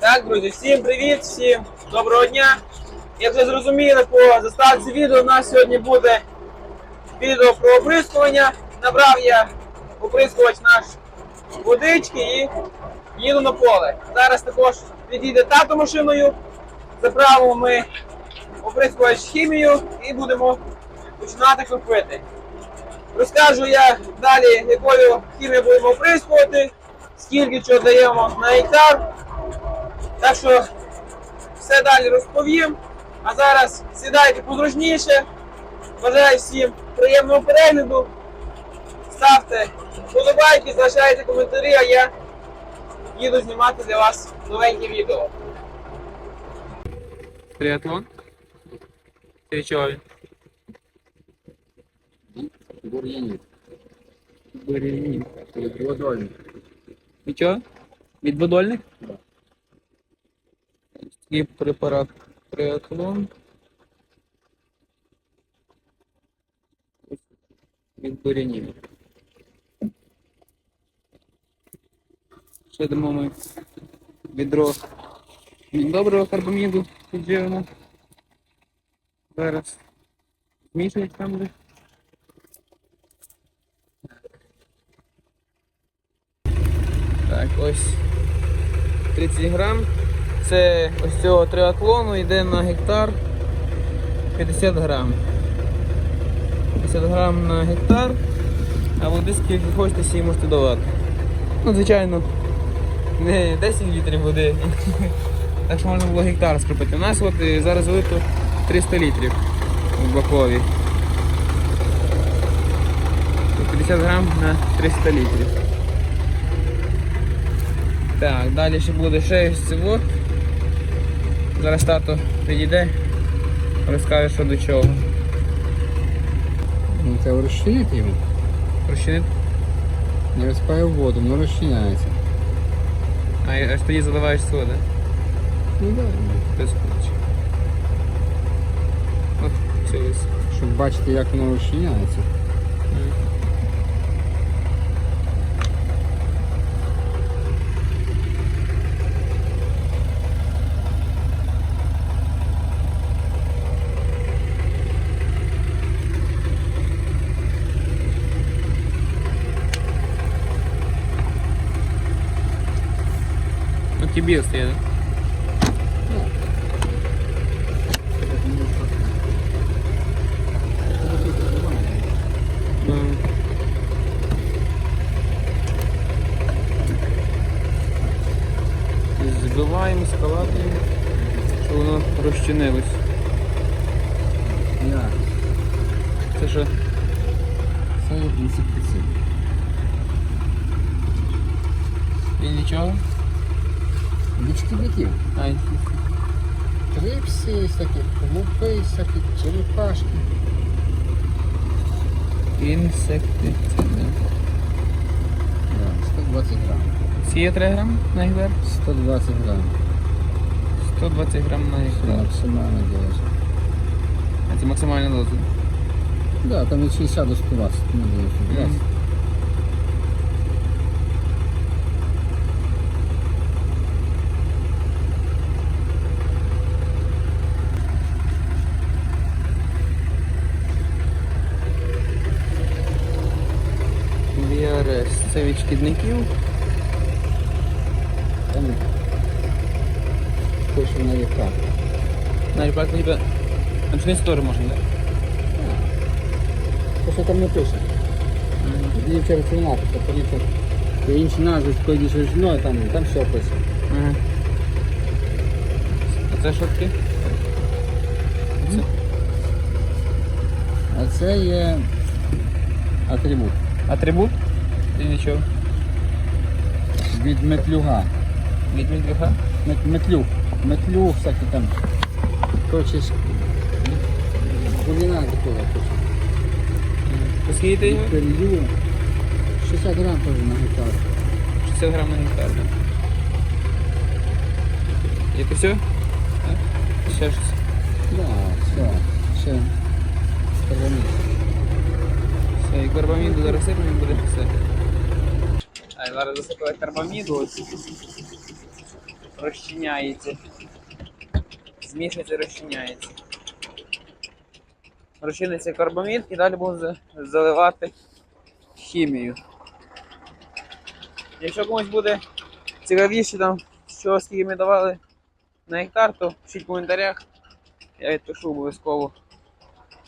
Так, друзі, всім привіт, всім доброго дня. Як вже зрозуміли по заставці відео, у нас сьогодні буде відео про оприскування. Набрав я оприскувач наш водички і їду на поле. Зараз також підійде тато машиною. Заправимо ми оприскувач хімію і будемо починати купити. Розкажу я далі, якою хімією будемо оприскувати, скільки чого даємо на гектар. Так що все далі розповім. А зараз сідайте позручніше. Бажаю всім приємного перегляду. Ставте вподобайки, залишайте коментарі, а я їду знімати для вас новеньке відео. Триатлон? Ти чого? Бур'янів. Бур'янів. Водольник. І чого? Відводольник? Такий препарат триатлон. Від бурянів. Ще дамо ми відро доброго карбаміду підживимо. Зараз змішують там буде. Так, ось 30 грам. Це ось цього триатлону йде на гектар 50 грам. 50 грам на гектар, а води скільки хочете всі можете давати. Ну, звичайно, не 10 літрів води. Так що можна було гектар скріпити. У нас от е, зараз вилито 300 літрів в бакові. 50 грам на 300 літрів. Так, далі ще буде ще ось цього. Зараз тато підійде, розкаже, що до чого. Ну це розчинити його. Розчинити. Не розпає в воду, воно розчиняється. А аж тоді заливаєш сюди, да? Ну так. Без курочки. От. Щоб бачити, як воно розчиняється. Ну, кібіл стає, да? М. Збиваємо, скалатуємо, щоб воно розчинилось. Це що? Це інсектицид. І нічого? Від шкідників. Трипси, всякі лупи, всякі черепашки. Інсектицид. Да, 120 грам. Скільки 3 грам на гектар? 120 грам. 120 грам на гектар. максимальна доза. А це максимальна доза. Да, там від 60 до 120. Ну, здається, 20. VRS. Це від шкідників. Пише на яка. Навіть так ніби. На пшениці теж можна, так? То, що там не пише. Тоді вчора фінати, то то інші назви, йдеш жіною, там, там все пише. Ага. А це що таке? Це А це є атрибут атрибут? Чи нічого? від метлюга. Від медвіга? Мет, метлюг. Метлюг всякі там. Короче, ж- такого. Поскільки його? Перлю. 60 грам теж на гектар. 60 грам на гектар, да. І це все? Так? Ще щось. Да, все. Ще. Карбамід. Все, і карбаміду зараз сипемо, буде все. А, зараз засипали карбаміду. Розчиняється. Змішується, розчиняється. Розчиниться карбамід і далі будемо заливати хімію. Якщо комусь буде цікавіше там, що скільки ми давали на гектар, то пишіть в коментарях. Я відпишу обов'язково.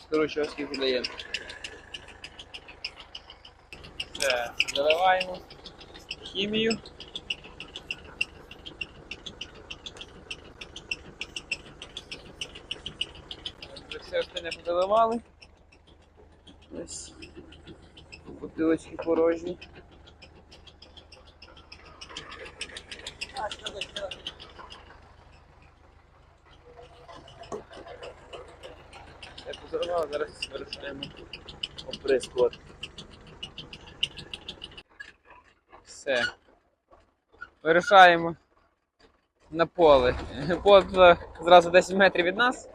Скажу, що скільки даємо. Все, заливаємо хімію. Все остальне подоливали. Ось бутилочки порожні. Я позорвав, зараз вирушаємо оприскувати. Все. Вирушаємо на поле. Поле зразу 10 метрів від нас.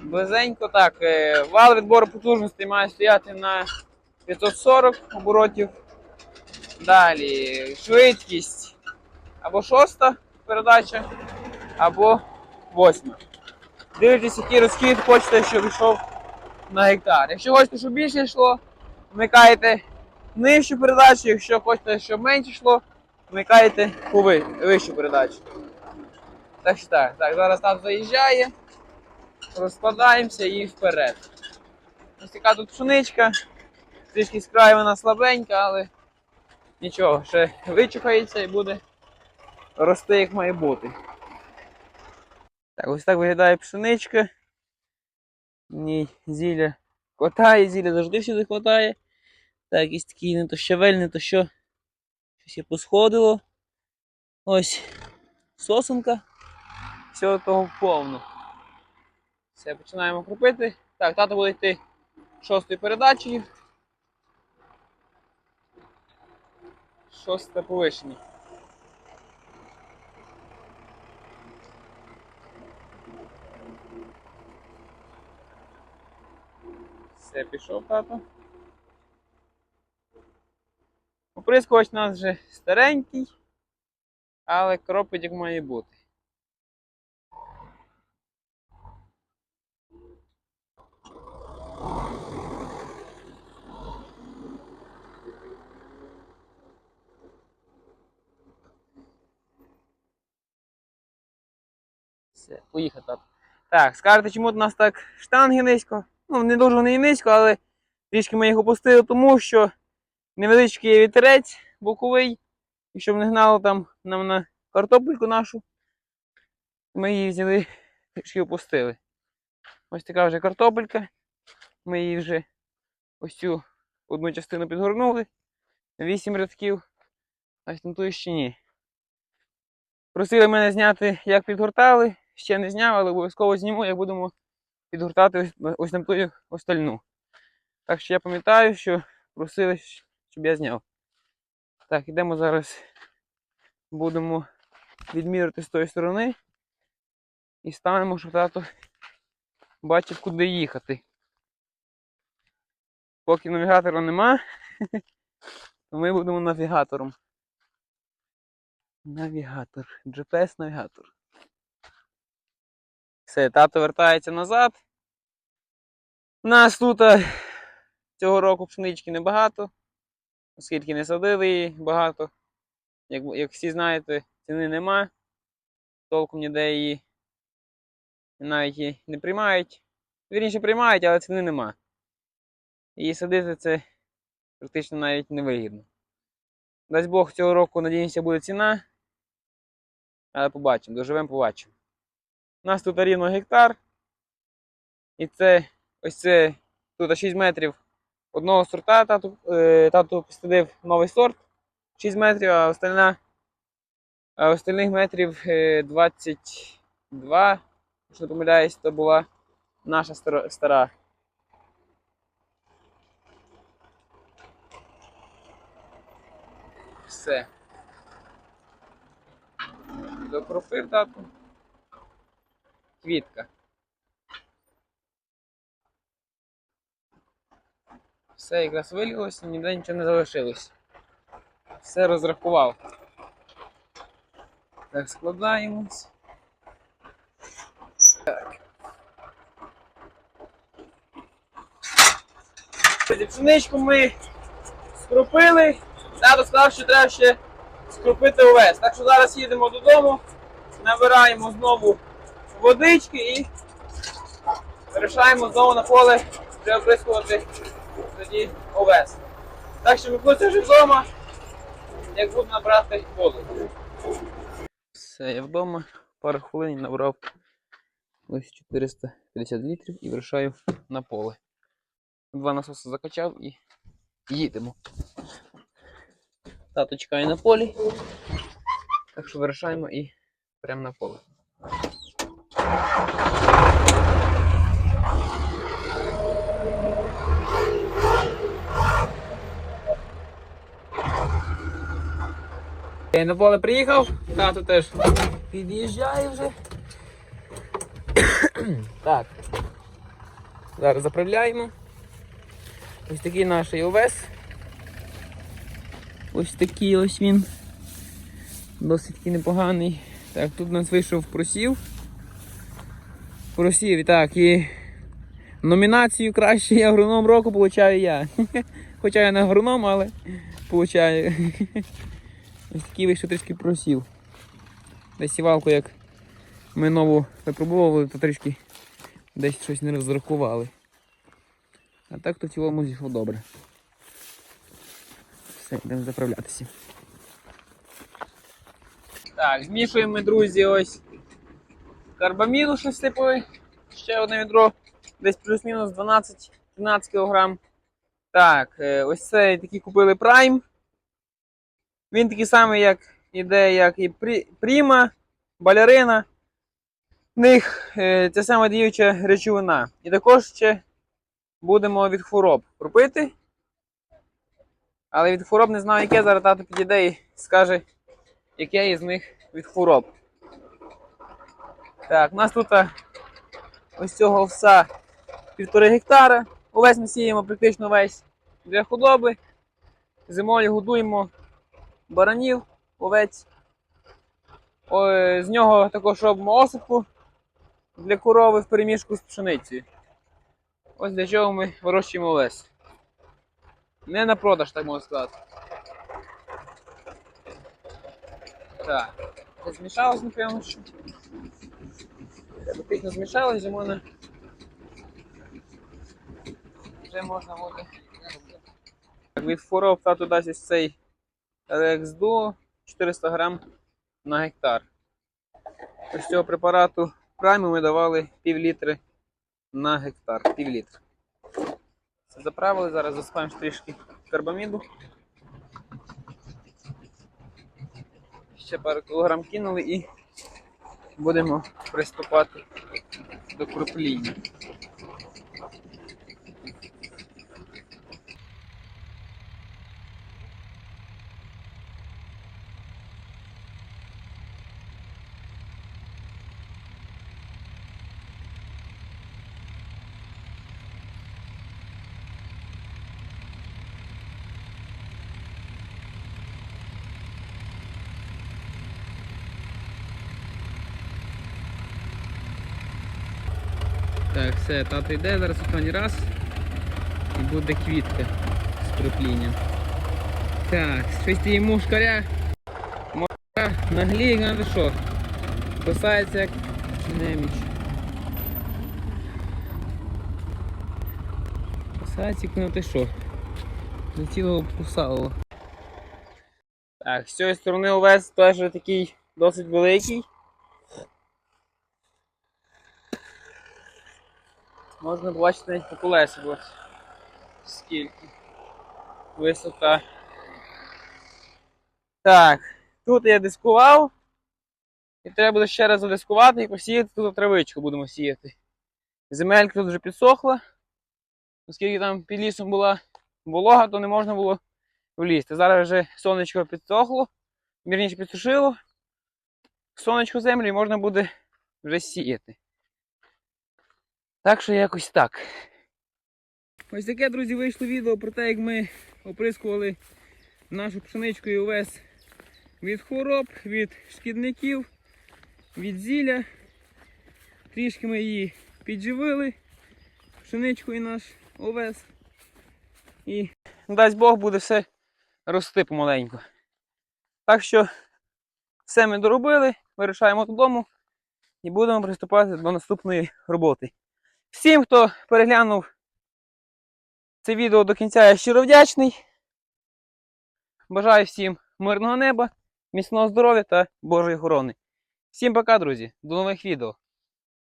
Близенько так. е, Вал відбору потужності має стояти на 540 оборотів. Далі швидкість або шоста передача, або восьма. Дивитесь, який розхід хочете, щоб йшов на гектар. Якщо хочете, щоб більше йшло, вмикаєте нижчу передачу, якщо хочете, щоб менше йшло, вмикаєте вищу передачу. Так що так, так, зараз там заїжджає, розкладаємося і вперед. Ось така тут пшеничка, трішки з краю вона слабенька, але нічого, ще вичухається і буде рости як має бути. Так, ось так виглядає пшеничка. В ній зілля хватає, зілля завжди всюди хватає. Так, якісь такі не то щавель, то що. Щось є посходило. Ось сосенка. Всього того повно. Все, починаємо крупити. Так, тато буде йти шостою передачею. Шоста повишення. Все, пішов тато. Оприскувач у нас вже старенький, але кропить як має бути. Все, поїхав тато. Так, скажете, чому у нас так штанги низько? Ну, не дуже вони і низько, але трішки ми їх опустили, тому що невеличкий вітерець боковий. І щоб не гнало там нам на картопельку нашу, ми її взяли, трішки опустили. Ось така вже картопелька. Ми її вже ось цю одну частину підгорнули. Вісім рядків, а на ту ще ні. Просили мене зняти, як підгортали. Ще не зняв, але обов'язково зніму, як будемо підгортати ось на ту остальну. Так що я пам'ятаю, що просили, щоб я зняв. Так, ідемо зараз. Будемо відмірити з тої сторони. І станемо, щоб тато бачив, куди їхати. Поки навігатора нема, то ми будемо навігатором. Навігатор. GPS-навігатор. Все, тато вертається назад. Нас тут е, цього року пшенички небагато, оскільки не садили її багато. Як, як всі знаєте, ціни нема. Толком ніде її навіть її не приймають. Вірніше приймають, але ціни нема. Її садити це практично навіть невигідно. Дасть Бог цього року, надіємося, буде ціна. Але побачимо, доживемо, побачимо. У нас тут рівно гектар. І це ось це тут 6 метрів одного сорта. Тату, е, тату посадив новий сорт 6 метрів, а остальна, остальних метрів е, 22. Якщо не помиляюсь, то була наша стара. Все. Докропив тату. Квітка. Все якраз вилілося, ніде нічого не залишилось. Все розрахував. Так, складаємось. Так. Пшеничку ми скропили. Тато сказав, що треба ще скропити овес. Так що зараз їдемо додому, набираємо знову водички і вирішаємо знову на поле вже оприскувати тоді овес. Так що ми вже вдома, як буду набрати воду. Все, я вдома, пару хвилин набрав ось 450 літрів і вирушаю на поле. Два насоси закачав і їдемо. Тато чекає на полі. Так що вирушаємо і прямо на поле. Я на поле приїхав, тато теж під'їжджає вже. так. Зараз заправляємо. Ось такий наш овес. Ось такий ось він. Досить таки непоганий. Так, тут у нас вийшов просів. Просів, і так, і номінацію кращий агроном року получаю я. Хоча я не агроном, але получаю. Ось такий вийшов трішки просів. Десь сівалку, як ми нову випробували, то трішки десь щось не розрахували. А так то в цілому зійшло добре. Все, йдемо заправлятися. Так, змішуємо ми, друзі, ось карбаміду 6 типовий, ще одне відро, десь плюс-мінус 12-13 кг. Так, е, ось цей такий купили Prime. Він такий самий, як іде, як і Пріма, балерина. В них е, це саме діюча речовина. І також ще будемо від хвороб пропити. Але від хвороб не знаю, яке зараз тато підійде і скаже, яке із них від хвороб. Так, у нас тут ось цього овса півтори гектара. Увесь ми сіємо практично весь для худоби. Зимою годуємо баранів, овець. З нього також робимо осипку для корови в переміжку з пшеницею. Ось для чого ми вирощуємо овес. Не на продаж, так можна сказати. Так. Змішалось, напевно, що. Фактично змішалось, вже можна. Вже можна буде. Від хвороб тату дасть ось цей Rex Duo 400 грам на гектар. Ось цього препарату Prime ми давали пів літри на гектар. Пів літра. Це заправили, зараз засипаємо трішки карбаміду. Ще пару кілограм кинули і будемо приступати до кропління. Так, все, тато йде зараз останній раз і буде квітка з кроплінням. Так, щось ти мушкаря. Мушкаря нагліє, надо що. Кусається як неміч. Кусається, як ну ти що. До цілого кусало. Так, з цієї сторони увесь теж такий досить великий. Можна бачити навіть по колесі, ось скільки висота. Так, тут я дискував. І треба буде ще раз задискувати і посіяти тут травичку будемо сіяти. Земелька тут вже підсохла. Оскільки там під лісом була волога, то не можна було влізти. Зараз вже сонечко підсохло, вірніше підсушило. Сонечко землю і можна буде вже сіяти. Так що якось так. Ось таке, друзі, вийшло відео про те, як ми оприскували нашу пшеничку і овес від хвороб, від шкідників, від зілля. Трішки ми її підживили, пшеничкою наш овес. І дасть Бог буде все рости помаленьку. Так що все ми доробили, вирішаємо додому і будемо приступати до наступної роботи. Всім, хто переглянув це відео до кінця, я щиро вдячний. Бажаю всім мирного неба, міцного здоров'я та Божої охорони. Всім пока, друзі, до нових відео.